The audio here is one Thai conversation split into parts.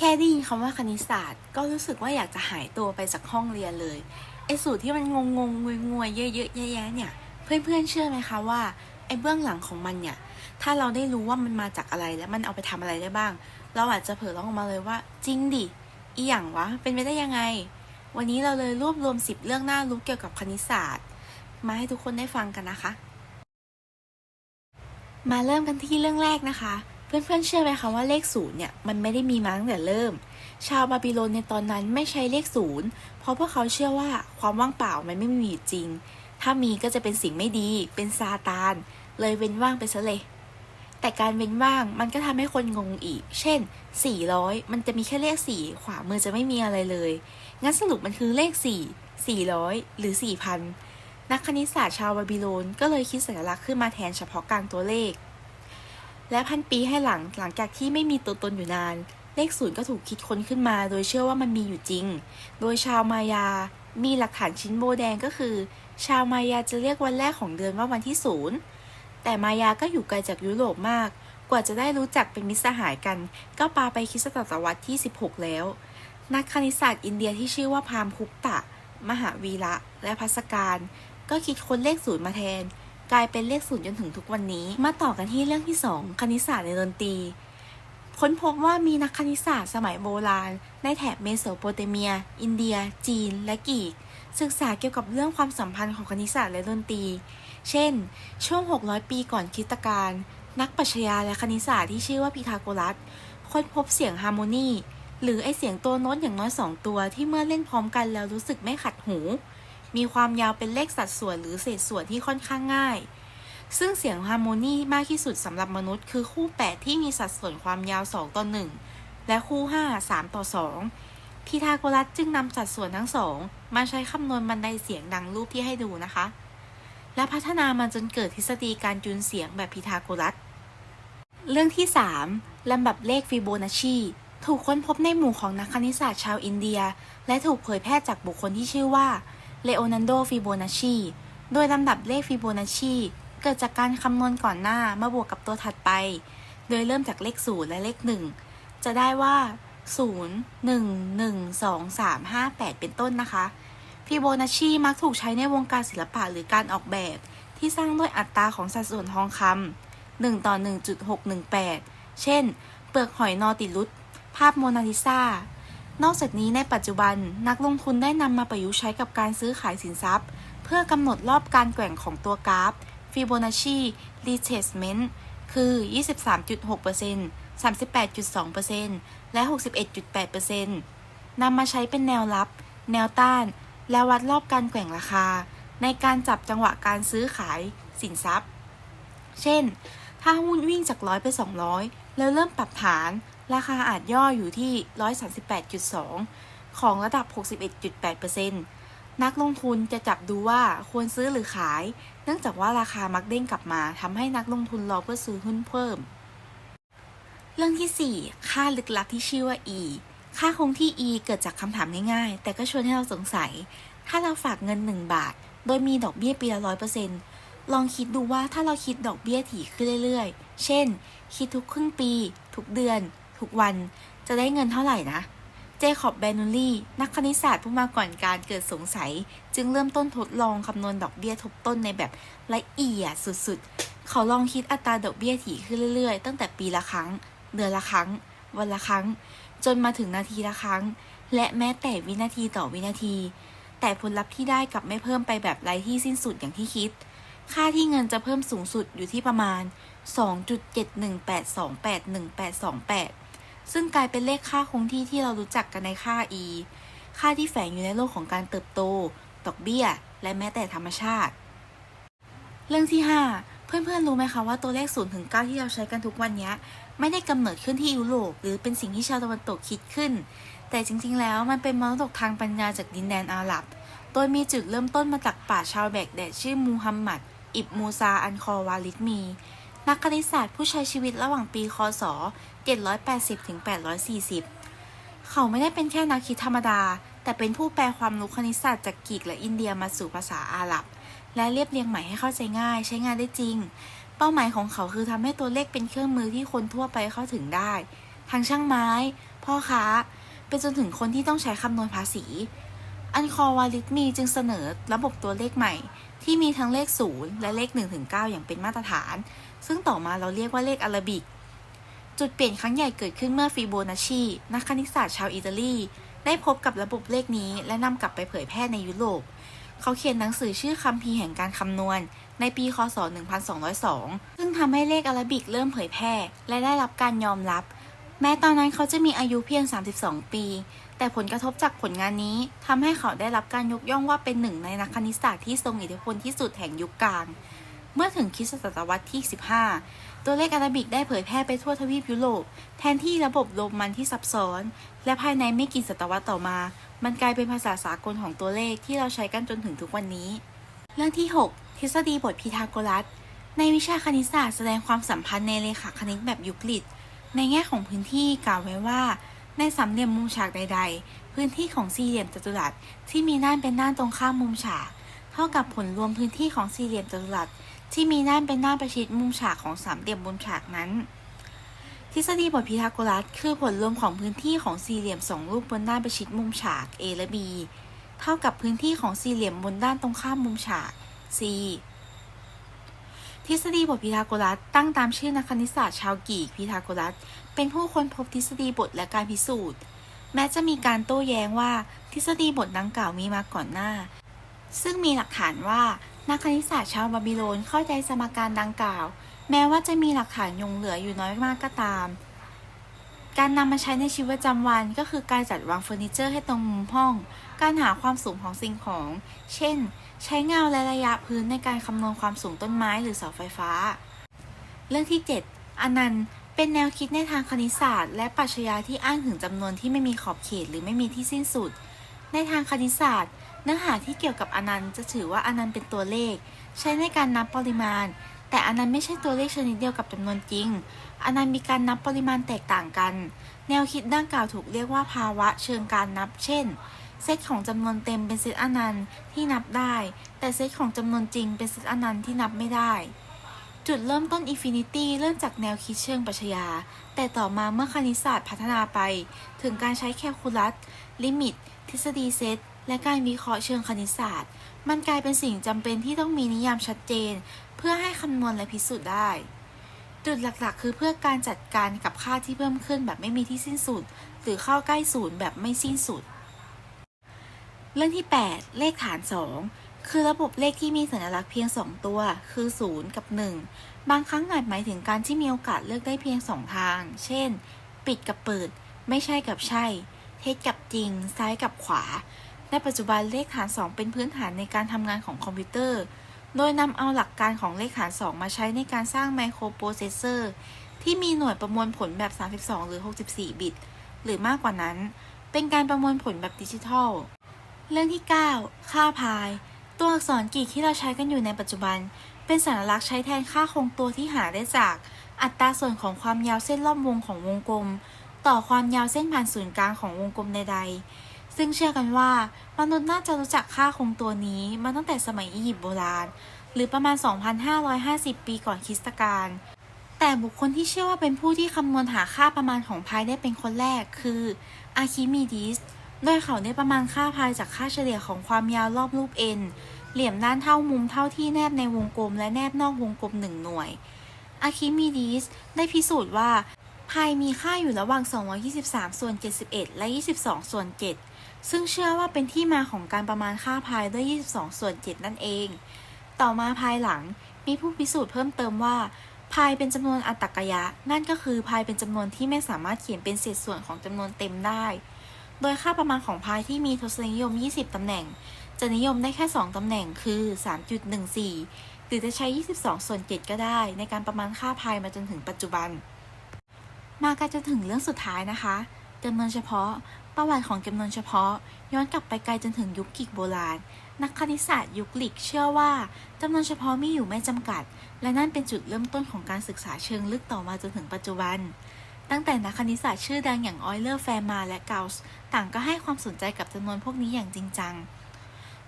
แค่ได้ยินคำว่าคณิตศาสตร์ ก็รู้สึกว่าอยากจะหายตัวไปจากห้องเรียนเลยไอ้สูตรที่มันงงงงงวยงวยเยอะเยอะแยะเนี่ย เพื่อนๆเชื่อไหมคะว่าไอ้เบื้องหลังของมันเนี่ย ถ้าเราได้รู้ว่ามันมาจากอะไรและมันเอาไปทำอะไรได้บ้าง เราอาจจะเผยร้องออกมาเลยว่า จริงดิอีหยังวะเป็นไปได้ยังไง วันนี้เราเลยรวบรวม 10 เรื่องน่ารู้เกี่ยวกับคณิตศาสตร์ มาให้ทุกคนได้ฟังกันนะคะ มาเริ่มกันที่เรื่องแรกนะคะ เพื่อนๆเชื่อไหมคะว่าเลขศูนย์เนี่ยมันไม่ได้มีมาตั้งแต่เริ่ม ชาวบาบิโลนในตอนนั้นไม่ใช้เลขศูนย์เพราะพวกเขาเชื่อว่าความว่างเปล่ามันไม่มีจริง ถ้ามีก็จะเป็นสิ่งไม่ดี เป็นซาตาน เลยเว้นว่างไปซะเลยแต่การเว้นว่างมันก็ทำให้คนงงอีก เช่น 400 มันจะมีแค่เลข 4 ขวามือจะไม่มีอะไรเลย งั้นสรุปมันคือเลข 4 400 หรือ 4,000 นักคณิตศาสตร์ชาวบาบิโลนก็เลยคิดสัญลักษณ์ขึ้นมาแทนเฉพาะกลางตัวเลข และพันปีให้หลังหลังจากที่ไม่มีตัวตนอยู่นาน เลขศูนย์ก็ถูกคิดค้นขึ้นมา โดยเชื่อว่ามันมีอยู่จริง โดยชาวมายา มีหลักฐานชิ้นโบแดงก็คือ ชาวมายาจะเรียกวันแรกของเดือนว่าวันที่ศูนย์แต่มายาก็อยู่ไกลจากยุโรปมาก กว่าจะได้รู้จักเป็นมิตรสหายกัน ก็ปาไปคริสตศตวรรษที่ 16 แล้ว นักคณิตศาสตร์อินเดียที่ชื่อว่าพามคุปตะ มหาวีระ และพัสการ ก็คิดค้นเลขศูนย์มาแทน กลายเป็นเลขศูนย์จนถึงทุกวันนี้ มาต่อกันที่เรื่องที่ 2 คณิตศาสตร์ในดนตรี ค้นพบว่ามีนักคณิตศาสตร์สมัยโบราณ ในแถบเมโสโปเตเมีย อินเดีย จีน และกรีก ศึกษาเกี่ยวกับเรื่องความสัมพันธ์ของคณิตศาสตร์และดนตรี เช่น ช่วง 600 ปีก่อนคริสตกาลนักปรัชญาและคณิตศาสตร์ที่ชื่อว่าพีทาโกรัส ค้นพบเสียงฮาร์โมนีหรือไอเสียงตัวโน้ตอย่างน้อยสองตัวที่เมื่อเล่นพร้อมกันแล้วรู้สึกไม่ขัดหู มีความยาวเป็นเลขสัดส่วนหรือเศษส่วนที่ค่อนข้างง่าย ซึ่งเสียงฮาร์โมนีมากที่สุดสำหรับมนุษย์คือคู่ 8 ที่มีสัดส่วนความยาว 2 ต่อ 1 และคู่ 5 3 ต่อ 2 พีทาโกรัสจึงนำสัดส่วนทั้งสองมาใช้คำนวณบันไดเสียงดังรูปที่ให้ดูนะคะ และพัฒนามาจนเกิดทฤษฎีการจูนเสียงแบบพีทาโกรัส เรื่องที่ 3ลำดับเลขฟิโบนัชชีถูกค้นพบในหมู่ของนักคณิตศาสตร์ชาวอินเดีย และถูกเผยแพร่จากบุคคลที่ชื่อว่า เลโอนันโดฟิโบนัชชีโดยลำดับเลขฟิโบนัชชีเกิดจากการคำนวณก่อนหน้ามาบวกกับตัวถัดไป โดยเริ่มจากเลข 0 และเลข 1 จะได้ว่า 0 1 1 2 3 5 8 เป็นต้นนะคะฟิโบนัชชีมักถูกใช้ในวงการศิลปะหรือการออกแบบ ที่สร้างด้วยอัตราของสัดส่วนทองคำ1ต่อ 1.618 เช่น เปลือกหอยนอติลุสภาพโมนาลิซา นอกจากนี้ในปัจจุบันนักลงทุนได้นำมาประยุกต์ใช้กับการซื้อขายสินทรัพย์ เพื่อกำหนดรอบการแกว่งของตัวกราฟ Fibonacci retracement คือ 23.6% 38.2%และ 61.8%นำมาใช้เป็นแนวรับ แนวต้าน และวัดรอบการแกว่งราคา ในการจับจังหวะการซื้อขายสินทรัพย์ เช่น ถ้าหุ้นวิ่งจากร้อยไป 200 แล้วเริ่มปรับฐาน ราคาอาจย่ออยู่ที่ 138.2 ของระดับ 61.8%นักลงทุนจะจับดูว่าควรซื้อหรือขาย เนื่องจากว่าราคามักเด้งกลับมาทำให้นักลงทุนรอเพื่อซื้อหุ้นเพิ่ม เรื่องที่ 4 ค่าลึกลับที่ชื่อว่า E ค่าคงที่ E เกิดจากคำถามง่ายๆ แต่ก็ชวนให้เราสงสัย ถ้าเราฝากเงิน 1 บาท โดยมีดอกเบี้ยปีละร้อยเปอร์เซ็นต์ลองคิดดูว่าถ้าเราคิดดอกเบี้ยถี่ขึ้นเรื่อยๆ เช่น คิดทุกครึ่งปี ทุกเดือน ทุกวันจะได้เงินเท่าไหร่นะเจคอบแบนูลี่นักคณิตศาสตร์ผู้มาก่อนการเกิดสงสัย จึงเริ่มต้นทดลองคำนวณดอกเบี้ยทบต้นในแบบละเอียดสุดๆ เขาลองคิดอัตราดอกเบี้ยถี่ขึ้นเรื่อยๆ ตั้งแต่ปีละครั้ง เดือนละครั้ง วันละครั้ง จนมาถึงนาทีละครั้ง และแม้แต่วินาทีต่อวินาที แต่ผลลัพธ์ที่ได้กลับไม่เพิ่มไปแบบไร้ที่สิ้นสุดอย่างที่คิด ค่าที่เงินจะเพิ่มสูงสุดอยู่ที่ประมาณ 2.71828182 8 ซึ่งกลายเป็นเลขค่าคงที่ที่เรารู้จักกันในค่า e ค่าที่แฝงอยู่ในโลกของการเติบโต ดอกเบี้ย และแม้แต่ธรรมชาติ เรื่องที่ 5 เพื่อนๆรู้ไหมคะว่าตัวเลข0ถึง9ที่เราใช้กันทุกวันนี้ไม่ได้กำเนิดขึ้นที่ยุโรปหรือเป็นสิ่งที่ชาวตะวันตกคิดขึ้น แต่จริงๆ แล้วมันเป็นมรดกทางปัญญาจากดินแดนอาหรับ โดยมีจุดเริ่มต้นมาจากป่าชาวแบกแดดชื่อมูฮัมหมัด อิบมูซาอันคอวาลิดมี นักคณิตศาสตร์ผู้ใช้ชีวิตระหว่างปีคศ 780 ถึง 840 เขาไม่ได้เป็นแค่นักคิดธรรมดา แต่เป็นผู้แปลความรู้คณิตศาสตร์จากกรีกและอินเดียมาสู่ภาษาอาหรับ และเรียบเรียงใหม่ให้เข้าใจง่าย ใช้งานได้จริง เป้าหมายของเขาคือทำให้ตัวเลขเป็นเครื่องมือที่คนทั่วไปเข้าถึงได้ ทั้งช่างไม้ พ่อค้าไปจนถึงคนที่ต้องใช้คำนวณภาษี อันคอวาลิทมีจึงเสนอระบบตัวเลขใหม่ ที่มีทั้งเลข 0 และเลข1ถึง9อย่างเป็นมาตรฐาน ซึ่งต่อมาเราเรียกว่าเลขอารบิก จุดเปลี่ยนครั้งใหญ่เกิดขึ้นเมื่อฟิโบนัชชีนักคณิตศาสตร์ชาวอิตาลี ได้พบกับระบบเลขนี้และนำกลับไปเผยแพร่ในยุโรป เขาเขียนหนังสือชื่อคัมภีร์แห่งการคำนวณ ในปี คศ 1202 ซึ่งทำให้เลขอารบิกเริ่มเผยแพร่ และได้รับการยอมรับ แม้ตอนนั้นเขาจะมีอายุเพียง 32 ปี แต่ผลกระทบจากผลงานนี้ทำให้เขาได้รับการยกย่องว่าเป็นหนึ่งในนักคณิตศาสตร์ที่ทรงอิทธิพลที่สุดแห่งยุคกลาง เมื่อถึงคริสตศตวรรษที่ 15 ตัวเลขอาราบิกได้เผยแพร่ไปทั่วทวีปยุโรป แทนที่ระบบโรมันที่ซับซ้อน และภายในไม่กี่ศตวรรษต่อมา มันกลายเป็นภาษาสากลของตัวเลขที่เราใช้กันจนถึงทุกวันนี้ เรื่องที่ 6 ทฤษฎีบทพีทาโกรัส ในวิชาคณิตศาสตร์แสดงความสัมพันธ์ในเลขาคณิตแบบยูคลิดในแง่ของพื้นที่กล่าวไว้ว่า ในสามเหลี่ยมมุมฉากใด ๆ พื้นที่ของสี่เหลี่ยมจัตุรัสที่มีด้านเป็นด้านตรงข้ามมุมฉาก เท่ากับผลรวมพื้นที่ของสี่เหลี่ยมจัตุรัสที่มีด้านเป็นด้านประชิดมุมฉากของสามเหลี่ยมมุมฉากนั้น ทฤษฎีบทพีทาโกรัส คือผลรวมของพื้นที่ของสี่เหลี่ยมสองรูปบนด้านประชิดมุมฉาก A และ B เท่ากับพื้นที่ของสี่เหลี่ยมบนด้านตรงข้ามมุมฉาก C ทฤษฎีบทพีทาโกรัสตั้งตามชื่อนักคณิตศาสตร์ชาวกรีกพีทาโกรัส เป็นผู้ค้นพบทฤษฎีบทและการพิสูจน์ แม้จะมีการโต้แย้งว่าทฤษฎีบทดังกล่าวมีมาก่อนหน้า ซึ่งมีหลักฐานว่านักคณิตศาสตร์ชาวบาบิโลนเข้าใจสมการดังกล่าว แม้ว่าจะมีหลักฐานยงเหลืออยู่น้อยมากก็ตาม การนำมาใช้ในชีวิตประจำวันก็คือการจัดวางเฟอร์นิเจอร์ให้ตรงมุมห้อง การหาความสูงของสิ่งของ เช่น ใช้เงาและระยะพื้นในการคำนวณความสูงต้นไม้หรือเสาไฟฟ้า เรื่องที่ 7 อนันต์ เป็นแนวคิดในทางคณิตศาสตร์ และปรัชญาที่อ้างถึงจำนวนที่ไม่มีขอบเขตหรือไม่มีที่สิ้นสุด ในทางคณิตศาสตร์ เนื้อหาที่เกี่ยวกับอนันต์จะถือว่าอนันต์เป็นตัวเลข ใช้ในการนับปริมาณ แต่อันนั้นไม่ใช่ตัวเลขชนิดเดียวกับจำนวนจริง อันนั้นมีการนับปริมาณแตกต่างกัน แนวคิดดังกล่าวถูกเรียกว่าภาวะเชิงการนับ เช่น เซตของจำนวนเต็มเป็นเซตอนันต์ที่นับได้ แต่เซตของจำนวนจริงเป็นเซตอนันต์ที่นับไม่ได้ จุดเริ่มต้นอินฟินิตี้เริ่มจากแนวคิดเชิงปรัชญา แต่ต่อมาเมื่อคณิตศาสตร์พัฒนาไป ถึงการใช้แคลคูลัส ลิมิต ทฤษฎีเซต และการวิเคราะห์เชิงคณิตศาสตร์ มันกลายเป็นสิ่งจำเป็นที่ต้องมีนิยามชัดเจน เพื่อให้คำนวณและพิสูจน์ได้ จุดหลักๆ คือเพื่อการจัดการกับค่าที่เพิ่มขึ้นแบบไม่มีที่สิ้นสุด หรือเข้าใกล้ศูนย์แบบไม่สิ้นสุด เรื่องที่ 8 เลขฐาน 2คือระบบเลขที่มีสัญลักษณ์เพียง 2 ตัว คือ 0 กับ 1 บางครั้งอาจหมายถึงการที่มีโอกาสเลือกได้เพียง 2 ทาง เช่น ปิดกับเปิด ไม่ใช่กับใช่ เท็จกับจริง ซ้ายกับขวา ในปัจจุบันเลขฐาน2เป็นพื้นฐานในการทำงานของคอมพิวเตอร์ โดยนำเอาหลักการของเลขฐาน2มาใช้ในการสร้างไมโครโปรเซสเซอร์ที่มีหน่วยประมวลผลแบบ 32 หรือ 64 บิต หรือมากกว่านั้น เป็นการประมวลผลแบบดิจิทัล เรื่องที่ 9 ค่าพาย ตัวอักษรกรีกที่เราใช้กันอยู่ในปัจจุบัน เป็นสัญลักษณ์ใช้แทนค่าคงตัวที่หาได้จาก อัตราส่วนของความยาวเส้นรอบวงของวงกลม ต่อความยาวเส้นผ่านศูนย์กลางของวงกลมใดๆ ซึ่งเชื่อกันว่ามนุษย์น่าจะรู้จักค่าคงตัวนี้มาตั้งแต่สมัยอียิปต์โบราณ หรือประมาณ 2,550 ปีก่อนคริสตกาล แต่บุคคลที่เชื่อว่าเป็นผู้ที่คำนวณหาค่าประมาณของพายได้เป็นคนแรกคืออาคิมิดีสโดยเขาได้ประมาณค่าพายจากค่าเฉลี่ยของความยาวรอบรูป n เหลี่ยมด้านเท่ามุมเท่าที่แนบในวงกลมและแนบนอกวงกลม1หน่วย อาคิมิดีสได้พิสูจน์ว่าพายมีค่าอยู่ระหว่าง 223 ส่วน 71 และ 22 ส่วน 7 ซึ่งเชื่อว่าเป็นที่มาของการประมาณค่าพายด้วย 22 ส่วน 7 นั่นเอง ต่อมาภายหลังมีผู้พิสูจน์เพิ่มเติมว่าพายเป็นจำนวนอัตตกยะ นั่นก็คือพายเป็นจำนวนที่ไม่สามารถเขียนเป็นเศษส่วนของจำนวนเต็มได้ โดยค่าประมาณของพายที่มีทศนิยม 20 ตำแหน่ง จะนิยมได้แค่ 2 ตำแหน่งคือ 3.14 หรือจะใช้ 22 ส่วน 7 ก็ได้ ในการประมาณค่าพายมาจนถึงปัจจุบัน มากันจนถึงเรื่องสุดท้ายนะคะ จำนวนเฉพาะ ประวัติของจำนวนเฉพาะ ย้อนกลับไปไกลจนถึงยุคกรีกโบราณ นักคณิตศาสตร์ยุคกรีกเชื่อว่าจำนวนเฉพาะมีอยู่ไม่จำกัด และนั่นเป็นจุดเริ่มต้นของการศึกษาเชิงลึกต่อมาจนถึงปัจจุบัน ตั้งแต่นักคณิตศาสตร์ชื่อดังอย่างออยเลอร์แฟร์มาและเกาส์ต่างก็ให้ความสนใจกับจำนวนพวกนี้อย่างจริงจัง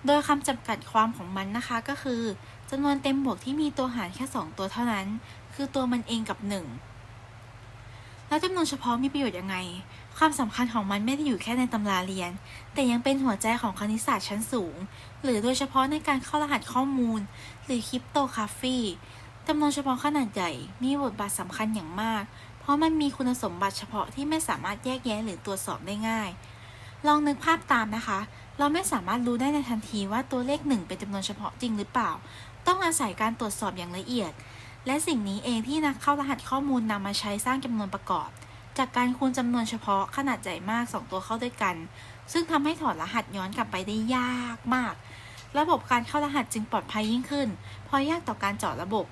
โดยคำจำกัดความของมันนะคะก็คือจำนวนเต็มบวกที่มีตัวหารแค่ 2 ตัวเท่านั้น คือตัวมันเองกับ 1 แล้วจำนวนเฉพาะมีประโยชน์ยังไง ความสำคัญของมันไม่ได้อยู่แค่ในตำราเรียน แต่ยังเป็นหัวใจของคณิตศาสตร์ชั้นสูง หรือโดยเฉพาะในการเข้ารหัสข้อมูล หรือคริปโตคาฟีจำนวนเฉพาะขนาดใหญ่มีบทบาทสำคัญอย่างมาก เพราะมันมีคุณสมบัติเฉพาะที่ไม่สามารถแยกแยะหรือตรวจสอบได้ง่าย ลองนึกภาพตามนะคะ เราไม่สามารถรู้ได้ในทันทีว่าตัวเลขหนึ่งเป็นจำนวนเฉพาะจริงหรือเปล่า ต้องอาศัยการตรวจสอบอย่างละเอียด และสิ่งนี้เองที่นักเข้ารหัสข้อมูลนำมาใช้สร้างจำนวนประกอบ จากการคูณจำนวนเฉพาะขนาดใหญ่มาก 2 ตัวเข้าด้วยกัน ซึ่งทำให้ถอดรหัสย้อนกลับไปได้ยากมาก ระบบการเข้ารหัสจึงปลอดภัยยิ่งขึ้น เพราะยากต่อการเจาะระบบ